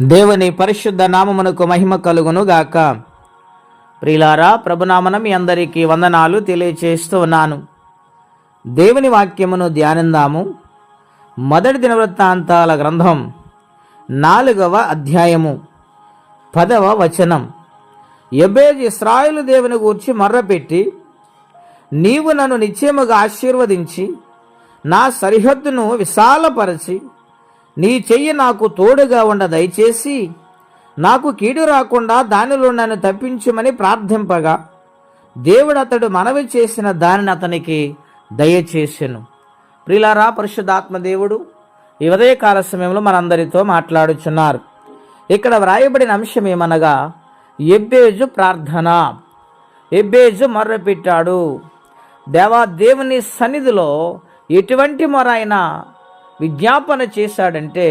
దేవుని పరిశుద్ధ నామమునకు మహిమ కలుగును గాక ప్రిలారా ప్రభునామన మీ అందరికీ వందనాలు తెలియచేస్తూ ఉన్నాను. దేవుని వాక్యమును ధ్యానిందాము. మొదటి దినవృత్తాంతాల గ్రంథం నాలుగవ అధ్యాయము పదవ వచనం. ఎబేజ్ ఇస్రాయేలు దేవుని గూర్చి మర్రపెట్టి నీవు నన్ను నిశ్చయముగా ఆశీర్వదించి నా సరిహద్దును విశాలపరచి నీ చెయ్యి నాకు తోడుగా ఉండ దయచేసి నాకు కీడు రాకుండా దానిలో నన్ను తప్పించుమని ప్రార్థింపగా దేవుడు అతడు మనవి చేసిన దానిని అతనికి దయచేసెను. ప్రిలారా పరిశుద్ధాత్మ దేవుడు ఈ ఉదయకాల సమయంలో మనందరితో మాట్లాడుచున్నారు. ఇక్కడ వ్రాయబడిన అంశం ఏమనగా ఎబ్బేజు ప్రార్థన. ఎబ్బేజు మొర్రపెట్టాడు. దేవా దేవుని సన్నిధిలో ఎటువంటి మొర అయినా విజ్ఞాపన చేశాడంటే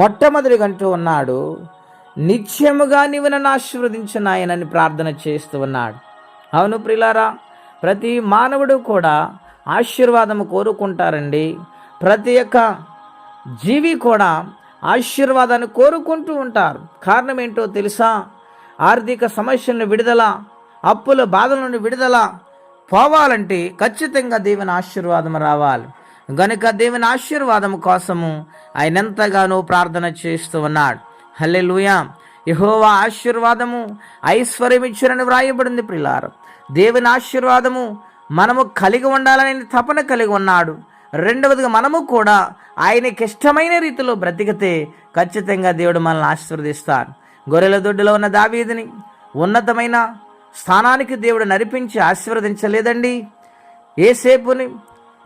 మొట్టమొదటి అంటూ ఉన్నాడు నిత్యముగా నీవు నన్ను ఆశీర్వదించిన ఆయనని ప్రార్థన చేస్తూ ఉన్నాడు. అవును ప్రిలారా ప్రతి మానవుడు కూడా ఆశీర్వాదము కోరుకుంటారండి. ప్రతి ఒక్క జీవి కూడా ఆశీర్వాదాన్ని కోరుకుంటూ ఉంటారు. కారణం ఏంటో తెలుసా? ఆర్థిక సమస్యలను విడుదల అప్పుల బాధల నుండి విడుదల పోవాలంటే ఖచ్చితంగా దేవుని ఆశీర్వాదం రావాలి. గనుక దేవుని ఆశీర్వాదం కోసము ఆయన ఎంతగానో ప్రార్థన చేస్తూ ఉన్నాడు. హల్లే లూయా యహోవా ఆశీర్వాదము ఐశ్వర్యం వ్రాయబడింది ప్రిలారం దేవుని ఆశీర్వాదము మనము కలిగి ఉండాలని తపన కలిగి ఉన్నాడు. రెండవదిగా మనము కూడా ఆయనకి ఇష్టమైన రీతిలో బ్రతికితే ఖచ్చితంగా దేవుడు మనల్ని ఆశీర్వదిస్తాడు. గొర్రెల దొడ్డులో ఉన్న దావీదిని ఉన్నతమైన స్థానానికి దేవుడు నడిపించి ఆశీర్వదించలేదండి. ఏసేపుని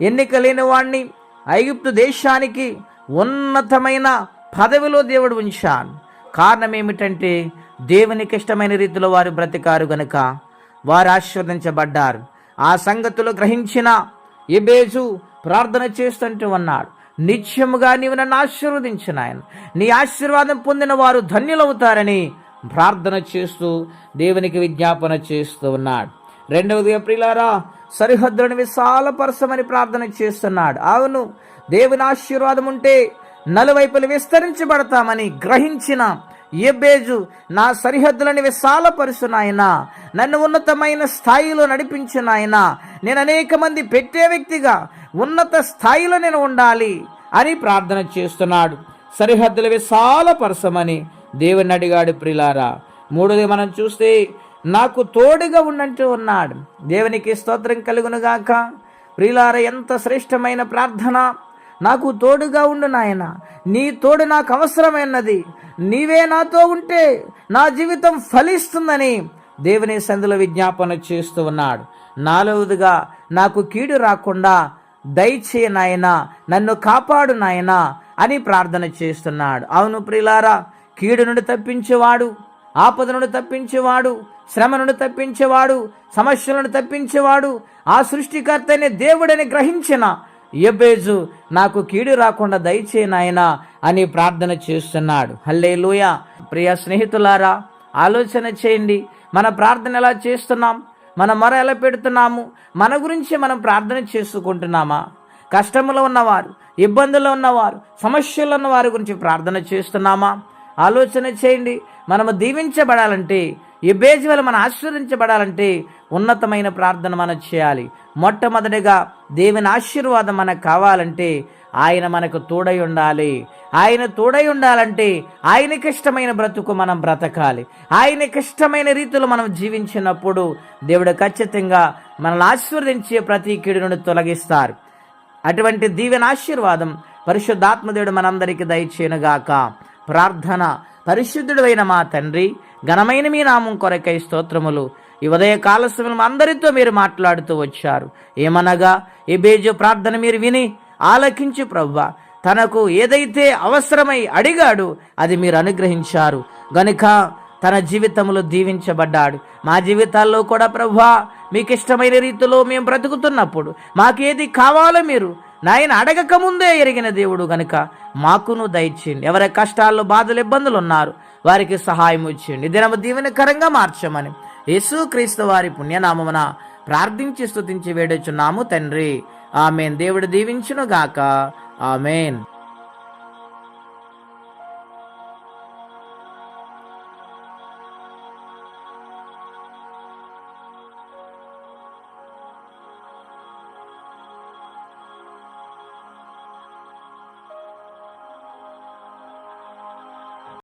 ఎన్నిక లేనివాణ్ణి ఐగుప్తు దేశానికి ఉన్నతమైన పదవిలో దేవుడు ఉంచాను కారణం ఏమిటంటే దేవునికి ఇష్టమైన రీతిలో వారు బ్రతికారు గనుక వారు ఆశీర్వదించబడ్డారు. ఆ సంగతులు గ్రహించిన ఎబేజు ప్రార్థన చేస్తుంటూ ఉన్నాడు. నిత్యముగా నీవు నన్ను ఆశీర్వదించిన ఆయన. నీ ఆశీర్వాదం పొందిన వారు ధన్యులవుతారని ప్రార్థన చేస్తూ దేవునికి విజ్ఞాపన చేస్తూ ఉన్నాడు. రెండవది ప్రిలారా సరిహద్దులను విశాలపరచమని ప్రార్థన చేస్తున్నాడు. అవును దేవుని ఆశీర్వాదం ఉంటే నలువైపులు విస్తరించబడతామని గ్రహించిన ఎబ్బేజు నా సరిహద్దులను విశాలపరుచు నాయన నన్ను ఉన్నతమైన స్థాయిలో నడిపించు నాయన నేను అనేక మంది పెట్టే వ్యక్తిగా ఉన్నత స్థాయిలో నేను ఉండాలి అని ప్రార్థన చేస్తున్నాడు. సరిహద్దులు విశాలపరచమని దేవుని అడిగాడు ప్రిలారా. మూడోది మనం చూస్తే నాకు తోడుగా ఉన్నట్టు ఉన్నాడు. దేవునికి స్తోత్రం కలుగునుగాక ప్రియులార ఎంత శ్రేష్టమైన ప్రార్థన. నాకు తోడుగా ఉండు నాయన. నీ తోడు నాకు అవసరమైనది. నీవే నాతో ఉంటే నా జీవితం ఫలిస్తుందని దేవుని సందులో విజ్ఞాపన చేస్తూ ఉన్నాడు. నాలుగుదిగా నాకు కీడు రాకుండా దయచే నాయన నన్ను కాపాడు నాయన అని ప్రార్థన చేస్తున్నాడు. అవును ప్రిలారా కీడు నుండి తప్పించేవాడు ఆపద నుండి తప్పించేవాడు శ్రమను తప్పించేవాడు సమస్యలను తప్పించేవాడు ఆ సృష్టికర్తనే దేవుడని గ్రహించిన ఎబేజు నాకు కీడు రాకుండా దయచే నాయనా అని ప్రార్థన చేస్తున్నాడు. హల్లే ప్రియ స్నేహితులారా ఆలోచన చేయండి. మన ప్రార్థన ఎలా చేస్తున్నాం? మన మొర ఎలా పెడుతున్నాము? మన గురించి మనం ప్రార్థన చేసుకుంటున్నామా? కష్టంలో ఉన్నవారు ఇబ్బందుల్లో ఉన్నవారు సమస్యలు ఉన్న వారి గురించి ప్రార్థన చేస్తున్నామా? ఆలోచన చేయండి. మనము దీవించబడాలంటే ఈ బేజ్ వల్ల మనం ఆశీర్వదించబడాలంటే ఉన్నతమైన ప్రార్థన మనం చేయాలి. మొట్టమొదటిగా దేవుని ఆశీర్వాదం మనకు కావాలంటే ఆయన మనకు తోడై ఉండాలి. ఆయన తోడై ఉండాలంటే ఆయనకి ఇష్టమైన బ్రతుకు మనం బ్రతకాలి. ఆయనకి ఇష్టమైన రీతిలో మనం జీవించినప్పుడు దేవుడు ఖచ్చితంగా మనల్ని ఆశీర్వదించే ప్రతి కీడు నుండి తొలగిస్తారు. అటువంటి దీవెన ఆశీర్వాదం పరిశుద్ధాత్మదేవుడు మనందరికీ దయచేయనుగాక. ప్రార్థన పరిశుద్ధుడైన మా తండ్రి ఘనమైన మీ నామం కొరకై స్తోత్రములు. ఈ ఉదయ కాల అందరితో మీరు మాట్లాడుతూ వచ్చారు. ఏమనగా ఈ బేజు ప్రార్థన మీరు విని ఆలకించి ప్రవ్వ. తనకు ఏదైతే అవసరమై అడిగాడు అది మీరు అనుగ్రహించారు. గనుక తన జీవితంలో దీవించబడ్డాడు. మా జీవితాల్లో కూడా ప్రభా మీకు ఇష్టమైన రీతిలో మేము బ్రతుకుతున్నప్పుడు మాకేది కావాలో మీరు నాయన అడగక ముందే ఎరిగిన దేవుడు గనుక మాకును దయచేయండి. ఎవరి కష్టాల్లో బాధలు ఇబ్బందులు ఉన్నారు వారికి సహాయం చేయండి. దినము దీవెనకరంగా మార్చమని యేసుక్రీస్తు వారి పుణ్యనామమున ప్రార్థించి స్థుతించి వేడొచ్చున్నాము తండ్రి. ఆమెన్. దేవుడు దీవించును గాక ఆమెన్.